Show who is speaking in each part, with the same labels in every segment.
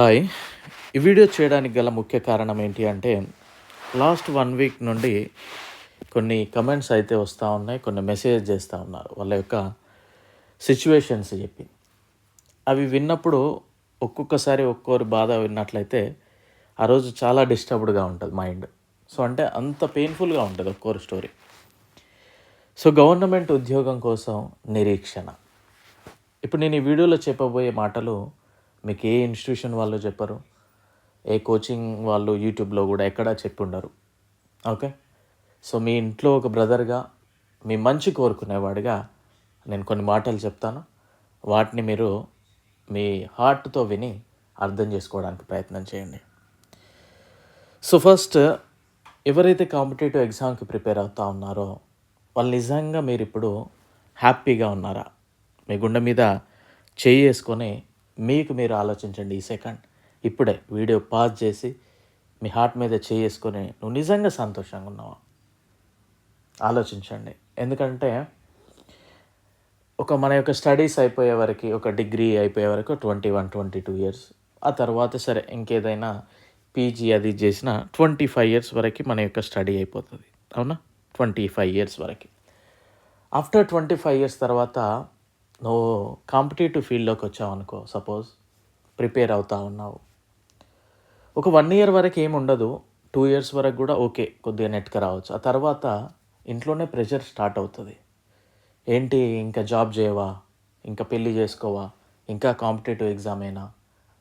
Speaker 1: Hi. ఈ video చేయడానికి గల ముఖ్య కారణం ఏంటి అంటే లాస్ట్ వన్ వీక్ నుండి కొన్ని కమెంట్స్ అయితే వస్తూ ఉన్నాయి కొన్ని మెసేజ్ చేస్తూ ఉన్నారు. వాళ్ళ యొక్క సిచ్యువేషన్స్ చెప్పి. అవి విన్నప్పుడు ఒక్కొక్కసారి ఒక్కొక్కరి బాధ విన్నట్లయితే ఆ రోజు చాలా డిస్టర్బ్డ్గా ఉంటుంది మైండ్ సో అంటే అంత పెయిన్ఫుల్గా ఉంటుంది ఒక్కొక్కరి స్టోరీ సో గవర్నమెంట్ ఉద్యోగం కోసం నిరీక్షణ. ఇప్పుడు నేను ఈ వీడియోలో చెప్పబోయే మాటలు మీకు ఏ ఇన్స్టిట్యూషన్ వాళ్ళు చెప్పరు ఏ కోచింగ్ వాళ్ళు యూట్యూబ్లో కూడా ఎక్కడా చెప్పి ఉండరు ఓకే? సో మీ ఇంట్లో ఒక బ్రదర్గా మీ మంచి కోరుకునేవాడిగా నేను కొన్ని మాటలు చెప్తాను. వాటిని మీరు మీ హార్ట్తో విని అర్థం చేసుకోవడానికి ప్రయత్నం చేయండి. సో ఫస్ట్ ఎవరైతే కాంపిటేటివ్ ఎగ్జామ్కి ప్రిపేర్ అవుతా ఉన్నారో వాళ్ళు నిజంగా మీరు ఇప్పుడు హ్యాపీగా ఉన్నారా? మీ గుండె మీద చేయి వేసుకొని మీకు మీరు ఆలోచించండి ఈ సెకండ్. ఇప్పుడే వీడియో పాజ్ చేసి మీ హార్ట్ మీద చేసుకొని నువ్వు నిజంగా సంతోషంగా ఉన్నావా? ఆలోచించండి. ఎందుకంటే ఒక మన యొక్క స్టడీస్ అయిపోయే వరకు ఒక డిగ్రీ అయిపోయే వరకు twenty one twenty two years. ఆ తర్వాత సరే ఇంకేదైనా పీజీ అది చేసిన ట్వంటీ ఫైవ్ ఇయర్స్ వరకు మన యొక్క స్టడీ అయిపోతుంది. అవునా? ట్వంటీ ఫైవ్ ఇయర్స్ వరకు. ఆఫ్టర్ ట్వంటీ ఫైవ్ ఇయర్స్ తర్వాత నువ్వు కాంపిటేటివ్ ఫీల్డ్లోకి వచ్చావు అనుకో సపోజ్ ప్రిపేర్ అవుతా ఉన్నావు. ఒక వన్ ఇయర్ వరకు ఏమి ఉండదు టూ ఇయర్స్ వరకు కూడా ఓకే కొద్దిగా నెట్కి రావచ్చు. ఆ తర్వాత ఇంట్లోనే ప్రెషర్ స్టార్ట్ అవుతుంది. ఏంటి ఇంకా జాబ్ చేయవా? ఇంకా పెళ్ళి చేసుకోవా? ఇంకా కాంపిటేటివ్ ఎగ్జామ్ అయినా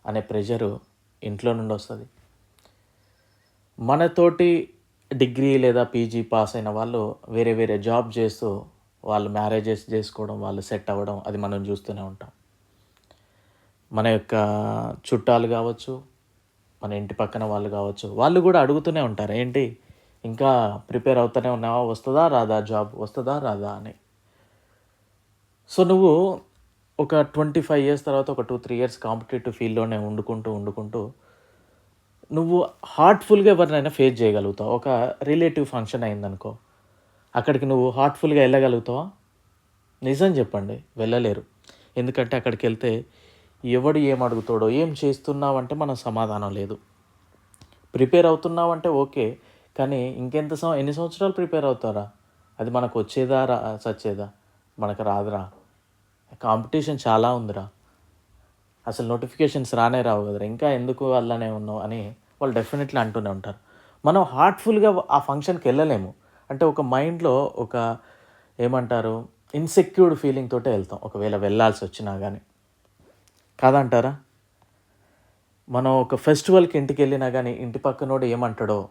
Speaker 1: అనే ప్రెషరు ఇంట్లో నుండి వస్తుంది. మనతోటి డిగ్రీ లేదా పీజీ పాస్ అయిన వాళ్ళు వేరే వేరే జాబ్ చేస్తూ వాళ్ళు మ్యారేజెస్ చేసుకోవడం వాళ్ళు సెట్ అవ్వడం అది మనం చూస్తూనే ఉంటాం. మన యొక్క చుట్టాలు కావచ్చు మన ఇంటి పక్కన వాళ్ళు కావచ్చు వాళ్ళు కూడా అడుగుతూనే ఉంటారు ఏంటి ఇంకా ప్రిపేర్ అవుతూనే ఉన్నావా? వస్తుందా రాదా జాబ్ వస్తుందా రాదా? అని. సో నువ్వు ఒక ట్వంటీ ఫైవ్ ఇయర్స్ తర్వాత ఒక టూ త్రీ ఇయర్స్ కాంపిటేటివ్ ఫీల్డ్లోనే వండుకుంటూ వండుకుంటూ నువ్వు హార్ట్ఫుల్గా ఎవరినైనా ఫేస్ చేయగలుగుతావు. ఒక రిలేటివ్ ఫంక్షన్ అయిందనుకో. అక్కడికి నువ్వు హార్ట్ఫుల్గా వెళ్ళగలుగుతావా? నిజం చెప్పండి వెళ్ళలేరు. ఎందుకంటే అక్కడికి వెళ్తే ఎవడు ఏం అడుగుతాడో ఏం చేస్తున్నావంటే మనం సమాధానం లేదు. ప్రిపేర్ అవుతున్నావంటే ఓకే కానీ ఇంకెంత సం ఎన్ని సంవత్సరాలు ప్రిపేర్ అవుతారా అది మనకు వచ్చేదా రా సచ్చేదా? మనకు రాదురా. కాంపిటీషన్ చాలా ఉందిరా. అసలు నోటిఫికేషన్స్ రానే రావు కదరా. ఇంకా ఎందుకు అలానే ఉన్నావు అని వాళ్ళు డెఫినెట్లీ అంటూనే ఉంటారు. మనం హార్ట్ఫుల్గా ఆ ఫంక్షన్కి వెళ్ళలేము. అంటే ఒక మైండ్లో ఒక ఏమంటారు ఇన్సెక్యూర్డ్ ఫీలింగ్ తోటే వెళ్తాం. ఒకవేళ వెళ్ళాల్సి వచ్చినా కానీ కాదంటారా? మనం ఒక ఫెస్టివల్కి ఇంటికి వెళ్ళినా కానీ ఇంటి పక్కనోడు ఏమంటాడో?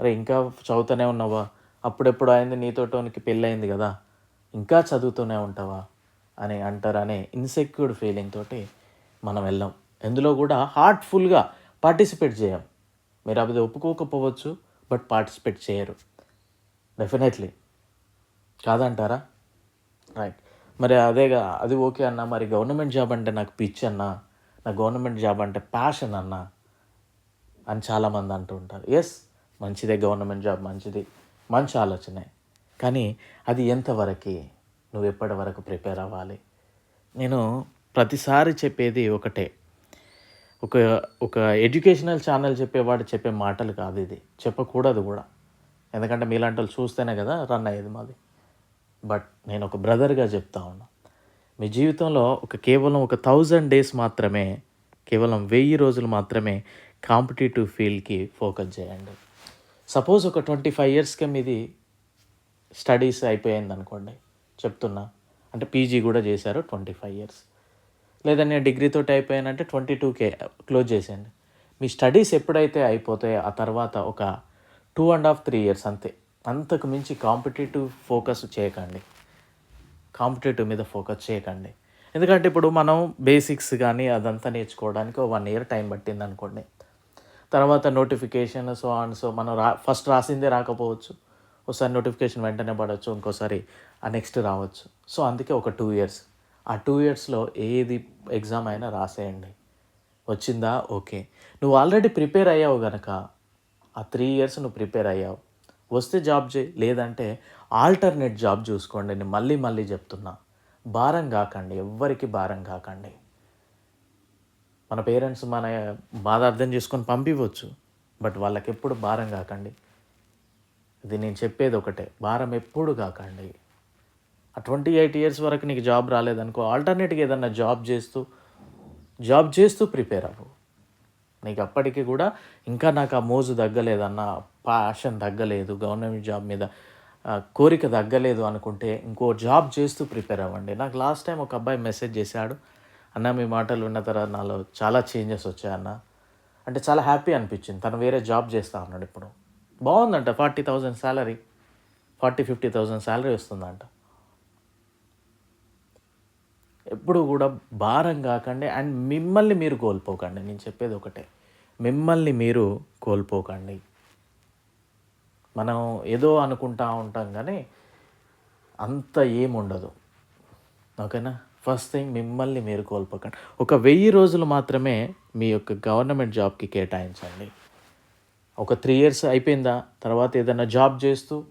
Speaker 1: అరే ఇంకా చదువుతూనే ఉన్నావా? అప్పుడెప్పుడు అయింది నీతోటోనికి పెళ్ళయింది కదా. ఇంకా చదువుతూనే ఉంటావా? అని అంటారనే ఇన్సెక్యూర్డ్ ఫీలింగ్ తోటి మనం వెళ్ళాం. ఎందులో కూడా హార్ట్ఫుల్గా పార్టిసిపేట్ చేయం. మీరు అది ఒప్పుకోకపోవచ్చు బట్ పార్టిసిపేట్ చేయరు. డెఫినెట్లీ కాదంటారా? రైట్ మరి అదేగా అది ఓకే అన్న మరి గవర్నమెంట్ జాబ్ అంటే నాకు పిచ్ అన్న నా గవర్నమెంట్ జాబ్ అంటే ప్యాషన్ అన్న అని చాలామంది అంటూ ఉంటారు. ఎస్ మంచిదే గవర్నమెంట్ జాబ్ మంచిది. మంచి ఆలోచనే. కానీ అది ఎంతవరకు? నువ్వు ఎప్పటి వరకు ప్రిపేర్ అవ్వాలి? నేను ప్రతిసారి చెప్పేది ఒకటే. ఒక ఒక ఎడ్యుకేషనల్ ఛానల్ చెప్పేవాడు చెప్పే మాటలు కాదు ఇది. చెప్పకూడదు కూడా. ఎందుకంటే మీలాంటి వాళ్ళు చూస్తేనే కదా రన్ అయ్యేది మాది. బట్ నేను ఒక బ్రదర్గా చెప్తా ఉన్నా. మీ జీవితంలో ఒక కేవలం ఒక థౌజండ్ డేస్ మాత్రమే కేవలం వెయ్యి రోజులు మాత్రమే కాంపిటేటివ్ ఫీల్డ్కి ఫోకస్ చేయండి. సపోజ్ ఒక ట్వంటీ ఫైవ్ ఇయర్స్కే మీది స్టడీస్ అయిపోయింది అనుకోండి చెప్తున్నా. అంటే పీజీ కూడా చేశారు ట్వంటీ ఫైవ్ ఇయర్స్ లేదా నేను డిగ్రీతో అయిపోయానంటే ట్వంటీ టూకే క్లోజ్ చేసేయండి. మీ స్టడీస్ ఎప్పుడైతే అయిపోతాయో ఆ తర్వాత ఒక two and half three years అంతే. అంతకు మించి కాంపిటేటివ్ ఫోకస్ చేయకండి. కాంపిటేటివ్ మీద ఫోకస్ చేయకండి. ఎందుకంటే ఇప్పుడు మనం బేసిక్స్ కానీ అదంతా నేర్చుకోవడానికి వన్ ఇయర్ టైం పట్టింది అనుకోండి. తర్వాత నోటిఫికేషన్ సో అండ్ సో మనం రా ఫస్ట్ రాసిందే రాకపోవచ్చు. ఒకసారి నోటిఫికేషన్ వెంటనే పడవచ్చు ఇంకోసారి ఆ నెక్స్ట్ రావచ్చు. సో అందుకే ఒక టూ ఇయర్స్. ఆ టూ ఇయర్స్లో ఏది ఎగ్జామ్ అయినా రాసేయండి. వచ్చిందా? ఓకే. నువ్వు ఆల్రెడీ ప్రిపేర్ అయ్యావు కనుక ఆ త్రీ ఇయర్స్ నువ్వు ప్రిపేర్ అయ్యావు. వస్తే జాబ్ చేయి లేదంటే ఆల్టర్నేట్ జాబ్ చూసుకోండి నేను మళ్ళీ మళ్ళీ చెప్తున్నా. భారం కాకండి ఎవ్వరికి భారం కాకండి. మన పేరెంట్స్ మన బాధ అర్థం చేసుకొని పంపివచ్చు బట్ వాళ్ళకి ఎప్పుడు భారం కాకండి. ఇది నేను చెప్పేది ఒకటే భారం ఎప్పుడు కాకండి. ఆ ట్వంటీ ఎయిట్ ఇయర్స్ వరకు నీకు జాబ్ రాలేదనుకో ఆల్టర్నేట్గా ఏదన్నా జాబ్ చేస్తూ జాబ్ చేస్తూ ప్రిపేర్ అవ్వు. నీకు అప్పటికి కూడా ఇంకా నాకు ఆ మోజు తగ్గలేదన్న ప్యాషన్ తగ్గలేదు. గవర్నమెంట్ జాబ్ మీద కోరిక తగ్గలేదు అనుకుంటే ఇంకో జాబ్ చేస్తూ ప్రిపేర్ అవ్వండి. నాకు లాస్ట్ టైం ఒక అబ్బాయి మెసేజ్ చేశాడు. అన్న మీ మాటలు విన్న తర్వాత నాలో చాలా చేంజెస్ వచ్చాయన్న అంటే చాలా హ్యాపీ అనిపించింది. తను వేరే జాబ్ చేస్తా ఉన్నాడు ఇప్పుడు. బాగుందంట forty thousand salary forty fifty thousand salary వస్తుందంట. ఎప్పుడు కూడా భారం కాకండి. అండ్ మిమ్మల్ని మీరు కోల్పోకండి. నేను చెప్పేది ఒకటే. మిమ్మల్ని మీరు కోల్పోకండి. మనం ఏదో అనుకుంటా ఉంటాం కానీ అంత ఏముండదు. ఓకేనా? ఫస్ట్ థింగ్ మిమ్మల్ని మీరు కోల్పోకండి. ఒక వెయ్యి రోజులు మాత్రమే మీ యొక్క గవర్నమెంట్ జాబ్కి కేటాయించండి. ఒక త్రీ ఇయర్స్ అయిపోయిందా? తర్వాత ఏదైనా జాబ్ చేస్తూ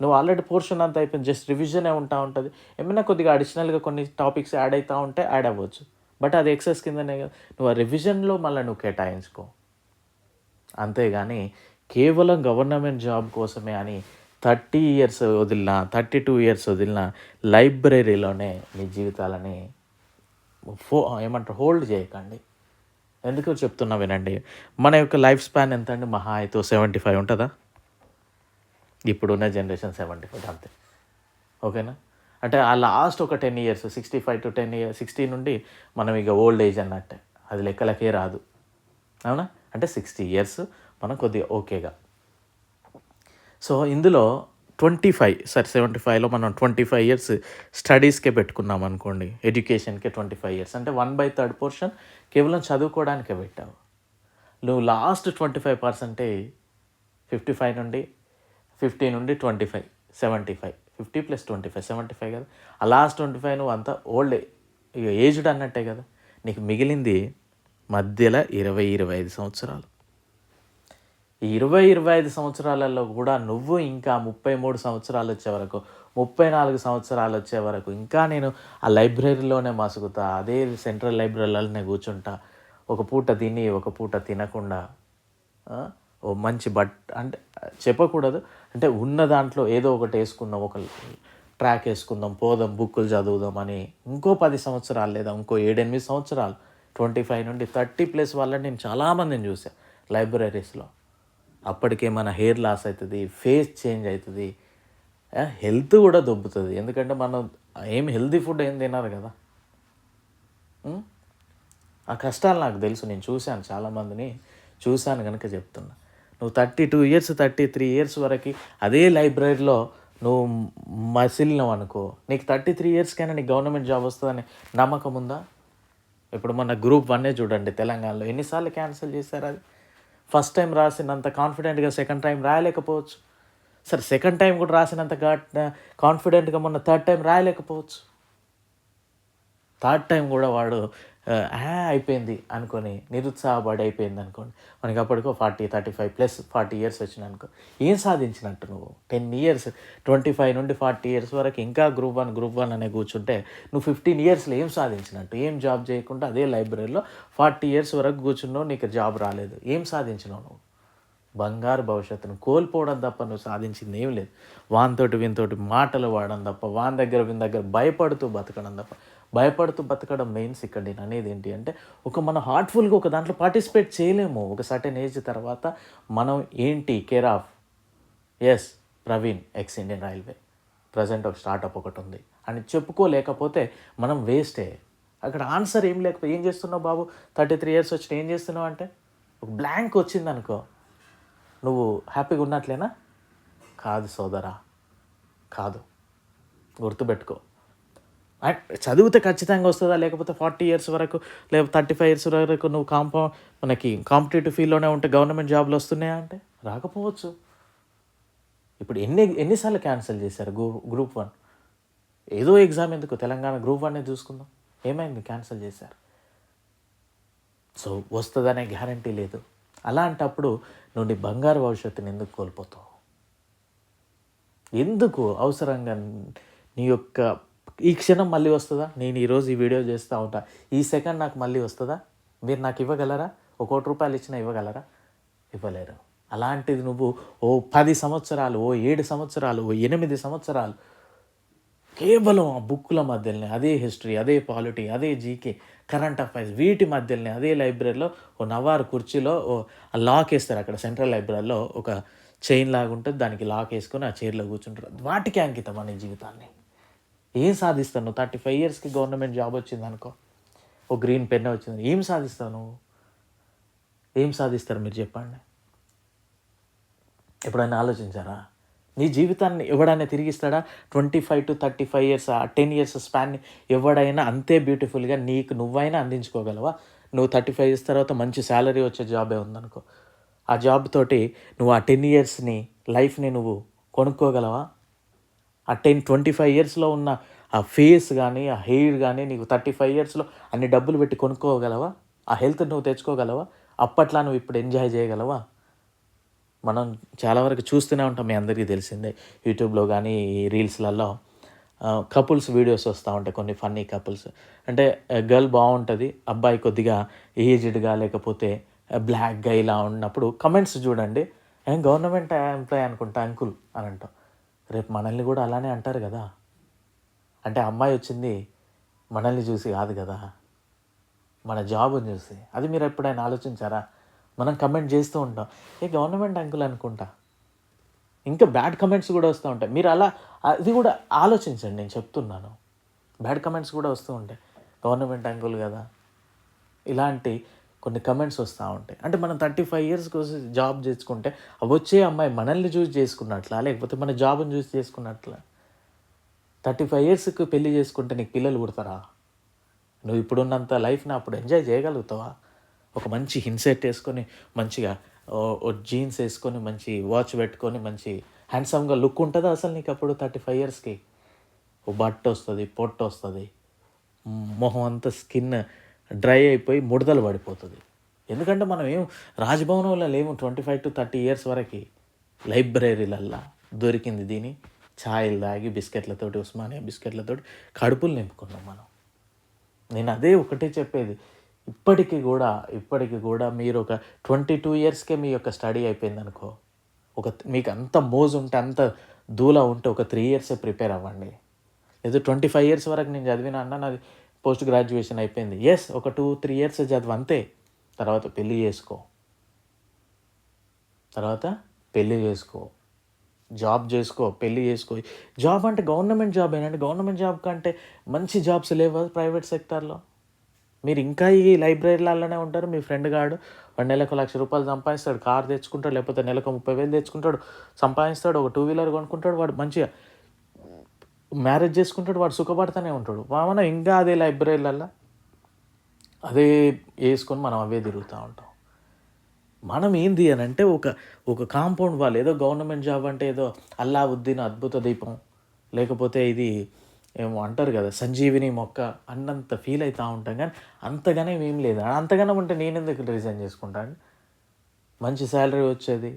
Speaker 1: నువ్వు ఆల్రెడీ పోర్షన్ అంతా అయిపోయింది. జస్ట్ రివిజనే ఉంటా ఉంటుంది. ఏమైనా కొద్దిగా అడిషనల్గా కొన్ని టాపిక్స్ యాడ్ అవుతూ ఉంటే యాడ్ అవ్వచ్చు. బట్ అది ఎక్సెస్ కిందనే కదా. నువ్వు ఆ రివిజన్లో మళ్ళీ నువ్వు కేటాయించుకో. అంతేగాని కేవలం గవర్నమెంట్ జాబ్ కోసమే అని థర్టీ ఇయర్స్ వదిలినా థర్టీ టూ ఇయర్స్ వదిలినా లైబ్రరీలోనే మీ జీవితాలని ఫో ఏమంటారు హోల్డ్ చేయకండి. ఎందుకు చెప్తున్నా వినండి. మన యొక్క లైఫ్ స్పాన్ ఎంత అండి? మహా అయితే సెవెంటీ ఫైవ్ ఉంటుందా? ఇప్పుడున్న జనరేషన్ సెవెంటీ ఫైవ్ అంతే. ఓకేనా? అంటే ఆ లాస్ట్ ఒక ten years sixty five to ten years sixty నుండి మనం ఇక ఓల్డ్ ఏజ్ అన్నట్టే. అది లెక్కలకే రాదు. అవునా? అంటే సిక్స్టీ ఇయర్స్ మనం కొద్దిగా ఓకేగా. సో ఇందులో ట్వంటీ ఫైవ్ సరే సెవెంటీ ఫైవ్లో మనం ట్వంటీ ఫైవ్ ఇయర్స్ స్టడీస్కే పెట్టుకున్నాం అనుకోండి. ఎడ్యుకేషన్కే ట్వంటీ ఫైవ్ ఇయర్స్ అంటే వన్ బై థర్డ్ పోర్షన్ కేవలం చదువుకోవడానికే పెట్టావు నువ్వు లాస్ట్ ట్వంటీ ఫైవ్ పర్సెంటే ఫిఫ్టీ ఫైవ్ నుండి ఫిఫ్టీ నుండి twenty five seventy five. Fifty plus twenty five seventy five కదా. ఆ లాస్ట్ ట్వంటీ ఫైవ్ నువ్వు అంతా ఓల్డ్ ఇక ఏజ్డ్ అన్నట్టే కదా. నీకు మిగిలింది మధ్యలో ఇరవై ఇరవై ఐదు సంవత్సరాలు. ఈ ఇరవై ఇరవై ఐదు సంవత్సరాలలో కూడా నువ్వు ఇంకా ముప్పై మూడు సంవత్సరాలు వచ్చే వరకు ముప్పై నాలుగు సంవత్సరాలు వచ్చే వరకు ఇంకా నేను ఆ లైబ్రరీలోనే మసుగుతా అదే సెంట్రల్ లైబ్రరీలోనే కూర్చుంటా. ఒక పూట తిని ఒక పూట తినకుండా ఓ మంచి బట్ అంటే చెప్పకూడదు. అంటే ఉన్న దాంట్లో ఏదో ఒకటి వేసుకుందాం ఒక ట్రాక్ వేసుకుందాం పోదాం బుక్కులు చదువుదాం అని ఇంకో పది సంవత్సరాలు లేదా ఇంకో ఏడెనిమిది సంవత్సరాలు ట్వంటీ ఫైవ్ నుండి థర్టీ ప్లస్ వాళ్ళని నేను చాలామందిని చూసాను లైబ్రరీస్లో. అప్పటికే మన హెయిర్ లాస్ అవుతుంది ఫేస్ చేంజ్ అవుతుంది హెల్త్ కూడా దొబ్బుతుంది. ఎందుకంటే మనం ఏం హెల్తీ ఫుడ్ ఏం తినరు కదా. ఆ కష్టాలు నాకు తెలుసు నేను చూశాను చాలామందిని చూశాను కనుక చెప్తున్నా. నువ్వు thirty two years thirty three years వరకు అదే లైబ్రరీలో నువ్వు మసిలినావు అనుకో నీకు థర్టీ త్రీ ఇయర్స్కైనా నీకు గవర్నమెంట్ జాబ్ వస్తుందని నమ్మకం ఉందా? ఇప్పుడు మన గ్రూప్ వన్నే చూడండి తెలంగాణలో. ఎన్నిసార్లు క్యాన్సిల్ చేశారు అది? ఫస్ట్ టైం రాసినంత కాన్ఫిడెంట్గా సెకండ్ టైం రాయలేకపోవచ్చు. సరే సెకండ్ టైం కూడా రాసినంత కాన్ఫిడెంట్గా మొన్న థర్డ్ టైం రాయలేకపోవచ్చు. థర్డ్ టైం కూడా వాడు అయిపోయింది అనుకొని నిరుత్సాహపడి అయిపోయింది అనుకోండి. మనకి అప్పటికో forty thirty five plus forty years వచ్చిన అనుకో. ఏం సాధించినట్టు నువ్వు? టెన్ ఇయర్స్ ట్వంటీ ఫైవ్ నుండి ఫార్టీ ఇయర్స్ వరకు ఇంకా గ్రూప్ వన్ గ్రూప్ వన్ అనే కూర్చుంటే నువ్వు ఫిఫ్టీన్ ఇయర్స్లో ఏం సాధించినట్టు? ఏం జాబ్ చేయకుండా అదే లైబ్రరీలో ఫార్టీ ఇయర్స్ వరకు కూర్చున్నావు నీకు జాబ్ రాలేదు. ఏం సాధించినావు నువ్వు? బంగారు భవిష్యత్తును కోల్పోవడం తప్ప నువ్వు సాధించింది ఏం లేదు. వానితోటి వీనితోటి మాటలు వాడడం తప్ప వాని దగ్గర వీని దగ్గర భయపడుతూ బతకడం తప్ప. భయపడుతూ బతకడం మెయిన్స్ ఇక్కడ నేను అనేది ఏంటి అంటే ఒక మన హార్ట్ఫుల్గా ఒక దాంట్లో పార్టిసిపేట్ చేయలేము. ఒక సర్టెన్ ఏజ్ తర్వాత మనం ఏంటి? Care of S Praveen ex Indian railway present ఒక స్టార్టప్ ఒకటి ఉంది. అని చెప్పుకోలేకపోతే మనం వేస్టే అక్కడ ఆన్సర్ ఏం లేకపోతే ఏం చేస్తున్నావు బాబు? థర్టీ త్రీ ఇయర్స్ వచ్చిన ఏం చేస్తున్నావు అంటే ఒక బ్లాంక్ వచ్చింది అనుకో నువ్వు హ్యాపీగా ఉన్నట్లేనా? కాదు సోదరా కాదు. గుర్తుపెట్టుకో. చదివితే ఖచ్చితంగా వస్తుందా? లేకపోతే ఫార్టీ ఇయర్స్ వరకు లేకపోతే థర్టీ ఫైవ్ ఇయర్స్ వరకు నువ్వు కాంపౌ మనకి కాంపిటేటివ్ ఫీల్డ్లోనే ఉంటే గవర్నమెంట్ జాబ్లు వస్తున్నాయా అంటే? రాకపోవచ్చు. ఇప్పుడు ఎన్ని ఎన్నిసార్లు క్యాన్సిల్ చేశారు గ్రూ గ్రూప్ వన్? ఏదో ఎగ్జామ్ ఎందుకు? తెలంగాణ గ్రూప్ వన్నే చూసుకుందాం. ఏమైంది? క్యాన్సిల్ చేశారు. సో వస్తుందనే గ్యారంటీ లేదు. అలాంటప్పుడు నువ్వు నీ బంగారు భవిష్యత్తుని ఎందుకు కోల్పోతావు? ఎందుకు అవసరంగా నీ యొక్క ఈ క్షణం మళ్ళీ వస్తుందా? నేను ఈరోజు ఈ వీడియో చేస్తూ ఉంటా. ఈ సెకండ్ నాకు మళ్ళీ వస్తుందా? మీరు నాకు ఇవ్వగలరా? ఒక కోటి రూపాయలు ఇచ్చినా ఇవ్వగలరా? ఇవ్వలేరు. అలాంటిది నువ్వు ఓ పది సంవత్సరాలు ఓ ఏడు సంవత్సరాలు ఓ ఎనిమిది సంవత్సరాలు కేవలం ఆ బుక్కుల మధ్యలోనే అదే హిస్టరీ అదే పాలిటీ అదే జీకే కరెంట్ అఫైర్స్ వీటి మధ్యలోనే అదే లైబ్రరీలో ఓ నవారు కుర్చీలో ఓ లాక్ వేస్తారు అక్కడ సెంట్రల్ లైబ్రరీలో. ఒక చైన్ లాగా ఉంటుంది దానికి లాక్ వేసుకొని ఆ చైర్లో కూర్చుంటారు. వాటికి అంకితం అనే జీవితాన్ని? ఏం సాధిస్తావు నువ్వు? థర్టీ ఫైవ్ ఇయర్స్కి గవర్నమెంట్ జాబ్ వచ్చింది అనుకో. ఓ గ్రీన్ పెన్ వచ్చింది. ఏం సాధిస్తావు నువ్వు? ఏం సాధిస్తారు మీరు చెప్పండి. ఎప్పుడైనా ఆలోచించారా? నీ జీవితాన్ని ఎవడైనా తిరిగిస్తాడా? Twenty five to thirty five years ఆ టెన్ ఇయర్స్ స్పాన్ని ఎవడైనా అంతే బ్యూటిఫుల్గా నీకు నువ్వైనా అందించుకోగలవా? నువ్వు థర్టీ ఫైవ్ ఇయర్స్ తర్వాత మంచి శాలరీ వచ్చే జాబే ఉందనుకో. ఆ జాబ్ తోటి నువ్వు ఆ టెన్ ఇయర్స్ని లైఫ్ని నువ్వు కొనుక్కోగలవా? ఆ టెన్ ట్వంటీ ఫైవ్ ఇయర్స్లో ఉన్న ఆ ఫేస్ కానీ ఆ హెయిర్ కానీ నీకు థర్టీ ఫైవ్ ఇయర్స్లో అన్ని డబ్బులు పెట్టి కొనుక్కోగలవా? ఆ హెల్త్ నువ్వు తెచ్చుకోగలవా? అప్పట్లా నువ్వు ఇప్పుడు ఎంజాయ్ చేయగలవా? మనం చాలా వరకు చూస్తూనే ఉంటాం మీ అందరికీ తెలిసిందే. యూట్యూబ్లో కానీ రీల్స్లలో కపుల్స్ వీడియోస్ వస్తూ ఉంటాయి కొన్ని ఫన్నీ కపుల్స్. అంటే గర్ల్ బాగుంటుంది అబ్బాయి కొద్దిగా ఏజ్డ్గా లేకపోతే బ్లాక్గా ఇలా ఉన్నప్పుడు కమెంట్స్ చూడండి. గవర్నమెంట్ ఎంప్లాయ్ అనుకుంటా అంకుల్? అని అంటాం. రేపు మనల్ని కూడా అలానే అంటారు కదా. అంటే అమ్మాయి వచ్చింది మనల్ని చూసి కాదు కదా. మన జాబ్ని చూసి. అది మీరు ఎప్పుడైనా ఆలోచించారా? మనం కమెంట్ చేస్తూ ఉంటాం. ఏ గవర్నమెంట్ అంకుల్ అనుకుంటా. ఇంకా బ్యాడ్ కమెంట్స్ కూడా వస్తూ ఉంటాయి. మీరు అలా అది కూడా ఆలోచించండి. నేను చెప్తున్నాను. బ్యాడ్ కమెంట్స్ కూడా వస్తూ ఉంటాయి. గవర్నమెంట్ అంకుల్ కదా. ఇలాంటి కొన్ని కమెంట్స్ వస్తూ ఉంటాయి. అంటే మనం థర్టీ ఫైవ్ ఇయర్స్ కోసం జాబ్ చేసుకుంటే వచ్చే అమ్మాయి మనల్ని చూసి చేసుకున్నట్లా? లేకపోతే మన జాబ్ని చూసి చేసుకున్నట్లా? థర్టీ ఫైవ్ ఇయర్స్కి పెళ్ళి చేసుకుంటే నీకు పిల్లలు పుడతారా? నువ్వు ఇప్పుడున్నంత లైఫ్ని అప్పుడు ఎంజాయ్ చేయగలుగుతావా? ఒక మంచి హిన్సెట్ వేసుకొని మంచిగా జీన్స్ వేసుకొని మంచి వాచ్ పెట్టుకొని మంచి హ్యాండ్సమ్గా లుక్ ఉంటుందా అసలు నీకు అప్పుడు థర్టీ ఫైవ్ ఇయర్స్కి ఓ బట్ట వస్తుంది పొట్టు వస్తుంది మొహం అంతా స్కిన్ డ్రై అయిపోయి ముడతలు పడిపోతుంది. ఎందుకంటే మనం ఏం రాజభవనంలో లేము twenty five to thirty years వరకు. లైబ్రరీలల్లా దొరికింది దీని. ఛాయలు తాగి బిస్కెట్లతోటి ఉస్మానియా బిస్కెట్లతోటి కడుపులు నింపుకున్నాం మనం. నేను అదే ఒకటే చెప్పేది. ఇప్పటికీ కూడా ఇప్పటికీ కూడా మీరు ఒక ట్వంటీ టూ ఇయర్స్కే మీ యొక్క స్టడీ అయిపోయింది అనుకో ఒక మీకు అంత మోజు ఉంటే అంత దూల ఉంటే ఒక త్రీ ఇయర్సే ప్రిపేర్ అవ్వండి. ఏదో ట్వంటీ ఫైవ్ ఇయర్స్ వరకు నేను చదివిన అన్న నాది పోస్ట్ గ్రాడ్యుయేషన్ అయిపోయింది. ఎస్ ఒక టూ త్రీ ఇయర్స్ చదువు అంతే. తర్వాత పెళ్ళి చేసుకో. తర్వాత పెళ్ళి చేసుకో. జాబ్ చేసుకో పెళ్ళి చేసుకో. జాబ్ అంటే గవర్నమెంట్ జాబ్ ఏంటంటే గవర్నమెంట్ జాబ్ కంటే మంచి జాబ్స్ లేవు ప్రైవేట్ సెక్టార్లో మీరు ఇంకా ఈ లైబ్రరీలలోనే ఉంటారు. మీ ఫ్రెండ్ గాడు వాడు నెలకు లక్ష రూపాయలు సంపాదిస్తాడు. కార్ తెచ్చుకుంటాడు లేకపోతే నెలకు ముప్పై వేలు తెచ్చుకుంటాడు సంపాదిస్తాడు ఒక టూ వీలర్ కొనుక్కుంటాడు. వాడు మంచిగా మ్యారేజ్ చేసుకుంటాడు వాడు సుఖపడుతూనే ఉంటాడు. మనం ఇంకా అదే లైబ్రరీలల్లో అదే వేసుకొని మనం అవే తిరుగుతూ ఉంటాం. మనం ఏంది అని అంటే ఒక ఒక కాంపౌండ్ వాళ్ళు ఏదో గవర్నమెంట్ జాబ్ అంటే ఏదో అల్లావుద్దీన్ అద్భుత దీపం లేకపోతే ఇది ఏమో అంటారు కదా సంజీవిని మొక్క అన్నంత ఫీల్ అవుతూ ఉంటాం కానీ అంతగానే ఏం లేదు. అంతగానే ఉంటే నేను ఎందుకు రిజైన్ చేసుకుంటాను మంచి శాలరీ వచ్చేది.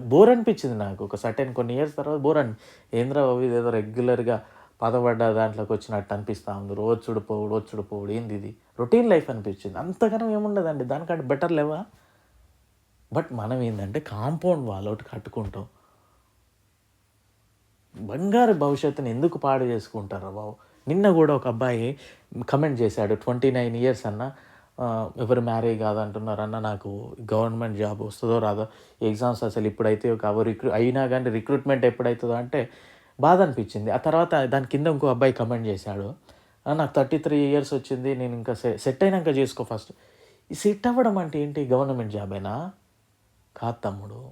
Speaker 1: బోర్ అనిపించింది నాకు. ఒక సర్టెన్ కొన్ని ఇయర్స్ తర్వాత బోర్ అని ఏంద్రా బాబు ఇదేదో రెగ్యులర్గా పదపడ్డ దాంట్లోకి వచ్చినట్టు అనిపిస్తూ ఉంది. రోజు చుడిపోవుడు రోజు చూడిపోవుడు. ఏంది ఇది? రొటీన్ లైఫ్ అనిపించింది. అంతగానో ఏముండదండి. దానికంటే బెటర్ లేవా? బట్ మనం ఏంటంటే కాంపౌండ్ వాల్ ఒకటి కట్టుకుంటాం. బంగారు భవిష్యత్తుని ఎందుకు పాడు చేసుకుంటారా బాబు? నిన్న కూడా ఒక అబ్బాయి కమెంట్ చేశాడు ట్వంటీ నైన్ ఇయర్స్ అన్న ఎవరు మ్యారేజ్ కాదంటున్నారు అన్న నాకు గవర్నమెంట్ జాబ్ వస్తుందో రాదో ఎగ్జామ్స్ అసలు ఇప్పుడైతే ఒక రిక్రూ అయినా కానీ రిక్రూట్మెంట్ ఎప్పుడవుతుందో అంటే బాధ అనిపించింది. ఆ తర్వాత దాని కింద ఇంకో అబ్బాయి కమెంట్ చేశాడు. నాకు థర్టీ త్రీ ఇయర్స్ వచ్చింది నేను ఇంకా సెట్ అయినాక చేసుకో ఫస్ట్ ఈ సెట్ అవ్వడం అంటే ఏంటి? గవర్నమెంట్ జాబేనా కాదు తమ్ముడు.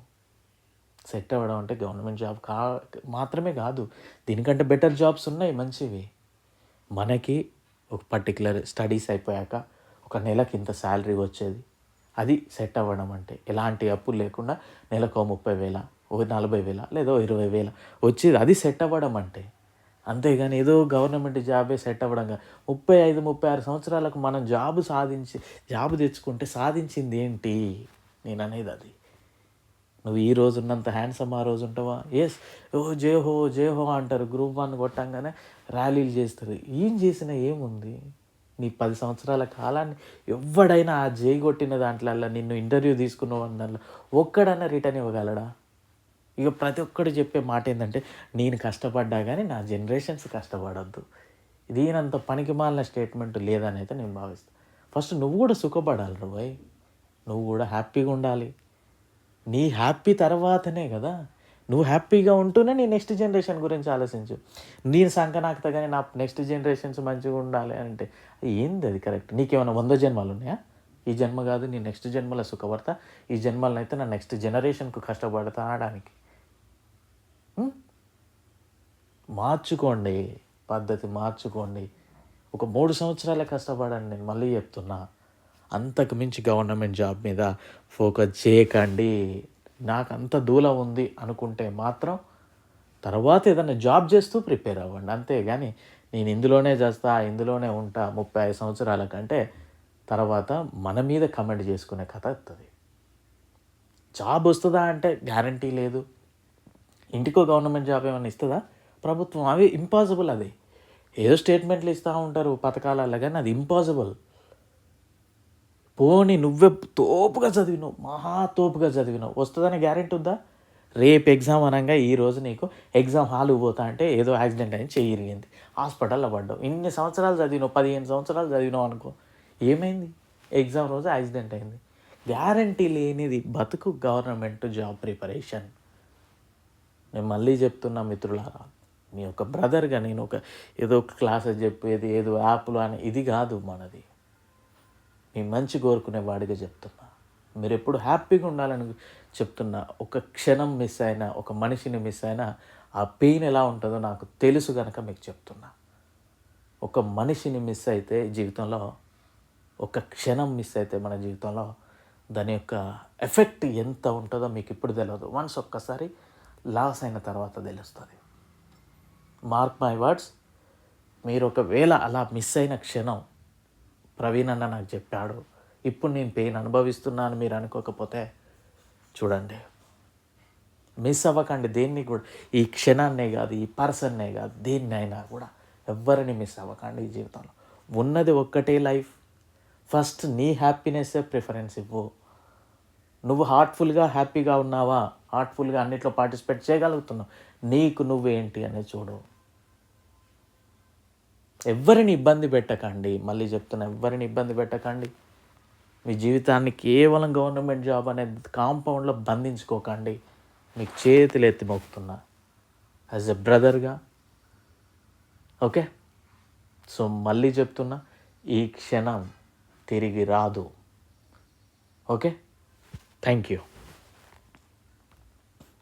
Speaker 1: సెట్ అవ్వడం అంటే గవర్నమెంట్ జాబ్ కా మాత్రమే కాదు. దీనికంటే బెటర్ జాబ్స్ ఉన్నాయి మంచివి. మనకి ఒక పర్టికులర్ స్టడీస్ అయిపోయాక ఒక నెలకి ఇంత శాలరీ వచ్చేది? అది సెట్ అవ్వడం అంటే ఎలాంటి అప్పులు లేకుండా నెలకు ఓ ముప్పై వేల ఓ నలభై వేల లేదో ఇరవై వేల వచ్చేది. అది సెట్ అవ్వడం అంటే అంతేగాని ఏదో గవర్నమెంట్ జాబే సెట్ అవ్వడం ముప్పై ఐదు ముప్పై ఆరు సంవత్సరాలకు మనం జాబ్ సాధించి జాబ్ తెచ్చుకుంటే సాధించింది ఏంటి? నేను అనేది అది. నువ్వు ఈ రోజు ఉన్నంత హ్యాండ్సమ్ ఆ రోజు ఉంటావా? ఎస్ ఓ జే హో జే హో అంటారు. గ్రూప్ వన్ కొట్టంగానే ర్యాలీలు చేస్తారు. ఏం చేసినా ఏముంది? నీ పది సంవత్సరాల కాలాన్ని ఎవడైనా ఆ జై కొట్టిన దాంట్లల్లో నిన్ను ఇంటర్వ్యూ తీసుకున్న దాంట్లో ఒక్కడన్నా రిటర్న్ ఇవ్వగలడా? ఇక ప్రతి ఒక్కడు చెప్పే మాట ఏంటంటే నేను కష్టపడ్డా కానీ నా జనరేషన్స్ కష్టపడద్దు. దీనంత పనికి మాలిన స్టేట్మెంట్ లేదని అయితే నేను భావిస్తాను ఫస్ట్ నువ్వు కూడా సుఖపడాలి రోయ్. నువ్వు కూడా హ్యాపీగా ఉండాలి. నీ హ్యాపీ తర్వాతనే కదా నువ్వు హ్యాపీగా ఉంటూనే నీ నెక్స్ట్ జనరేషన్ గురించి ఆలోచించు. నేను నాకు తగ్గని నా నెక్స్ట్ జనరేషన్స్ మంచిగా ఉండాలి అంటే ఏంది అది కరెక్ట్ నీకేమైనా వంద జన్మలు ఉన్నాయా? ఈ జన్మ కాదు నీ నెక్స్ట్ జన్మలో సుఖపడతా ఈ జన్మలను అయితే నా నెక్స్ట్ జనరేషన్కు కష్టపడతా అనడానికి. మార్చుకోండి పద్ధతి మార్చుకోండి. ఒక మూడు సంవత్సరాలే కష్టపడండి నేను మళ్ళీ చెప్తున్నా. అంతకు మించి గవర్నమెంట్ జాబ్ మీద ఫోకస్ చేయకండి. నాకు అంత దూలం ఉంది అనుకుంటే మాత్రం తర్వాత ఏదైనా జాబ్ చేస్తూ ప్రిపేర్ అవ్వండి. అంతేగాని నేను ఇందులోనే చేస్తా ఇందులోనే ఉంటా ముప్పై ఐదు సంవత్సరాల కంటే తర్వాత మన మీద కమెంట్ చేసుకునే కథ వస్తుంది జాబ్ వస్తుందా అంటే గ్యారంటీ లేదు. ఇంటికో గవర్నమెంట్ జాబ్ ఏమైనా ఇస్తుందా? ప్రభుత్వం అవి ఇంపాసిబుల్ అది. ఏదో స్టేట్మెంట్లు ఇస్తూ ఉంటారు పథకాలలో కానీ అది ఇంపాసిబుల్ పోనీ నువ్వే తోపుగా చదివినావు మహా తోపుగా చదివినావు. వస్తుందని గ్యారెంటీ ఉందా? రేపు ఎగ్జామ్ అనగా ఈరోజు నీకు ఎగ్జామ్ హాల్ పోతా అంటే ఏదో యాక్సిడెంట్ అయింది చేయిరిగింది. హాస్పిటల్లో పడ్డావు. ఇన్ని సంవత్సరాలు చదివినావు పదిహేను సంవత్సరాలు చదివినావు అనుకో. ఏమైంది? ఎగ్జామ్ రోజు యాక్సిడెంట్ అయింది. గ్యారంటీ లేనిది బతుకు గవర్నమెంట్ జాబ్ ప్రిపరేషన్ నేను మళ్ళీ చెప్తున్నా మిత్రులారా మీ ఒక బ్రదర్గా నేను ఒక ఏదో ఒక క్లాసెస్ చెప్పేది ఏదో యాప్లు అని ఇది కాదు మనది. మీ మంచి కోరుకునే వాడిగా చెప్తున్నా. మీరు ఎప్పుడు హ్యాపీగా ఉండాలని చెప్తున్నా ఒక క్షణం మిస్ అయినా ఒక మనిషిని మిస్ అయినా ఆ పెయిన్ ఎలా ఉంటుందో నాకు తెలుసు కనుక మీకు చెప్తున్నా. ఒక మనిషిని మిస్ అయితే జీవితంలో ఒక క్షణం మిస్ అయితే మన జీవితంలో దాని యొక్క ఎఫెక్ట్ ఎంత ఉంటుందో మీకు ఇప్పుడు తెలియదు వన్స్ ఒక్కసారి లాస్ అయిన తర్వాత తెలుస్తుంది. మార్క్ మై వర్డ్స్ మీరు ఒకవేళ అలా మిస్ అయిన క్షణం ప్రవీణ్ అన్న నాకు చెప్పాడు. ఇప్పుడు నేను పెయిన్ అనుభవిస్తున్నాను మీరు అనుకోకపోతే చూడండి. మిస్ అవ్వకండి దేన్ని కూడా. ఈ క్షణాన్నే కాదు ఈ పర్సన్నే కాదు దేన్నైనా కూడా ఎవ్వరిని మిస్ అవ్వకండి ఈ జీవితంలో. ఉన్నది ఒక్కటే లైఫ్. ఫస్ట్ నీ హ్యాపీనెస్సే ప్రిఫరెన్స్ ఇవ్వు. నువ్వు హార్ట్ఫుల్గా హ్యాపీగా ఉన్నావా? హార్ట్ఫుల్గా అన్నిట్లో పార్టిసిపేట్ చేయగలుగుతున్నావు. నీకు నువ్వేంటి అనేది చూడు. ఎవరిని ఇబ్బంది పెట్టకండి. మళ్ళీ చెప్తున్నా ఎవరిని ఇబ్బంది పెట్టకండి. మీ జీవితాన్ని కేవలం గవర్నమెంట్ జాబ్ అనే కాంపౌండ్లో బంధించుకోకండి. మీకు చేతులు ఎత్తి మొక్కుతున్నా. యాజ్ ఎ బ్రదర్గా ఓకే సో మళ్ళీ చెప్తున్నా ఈ క్షణం తిరిగి రాదు. Okay thank you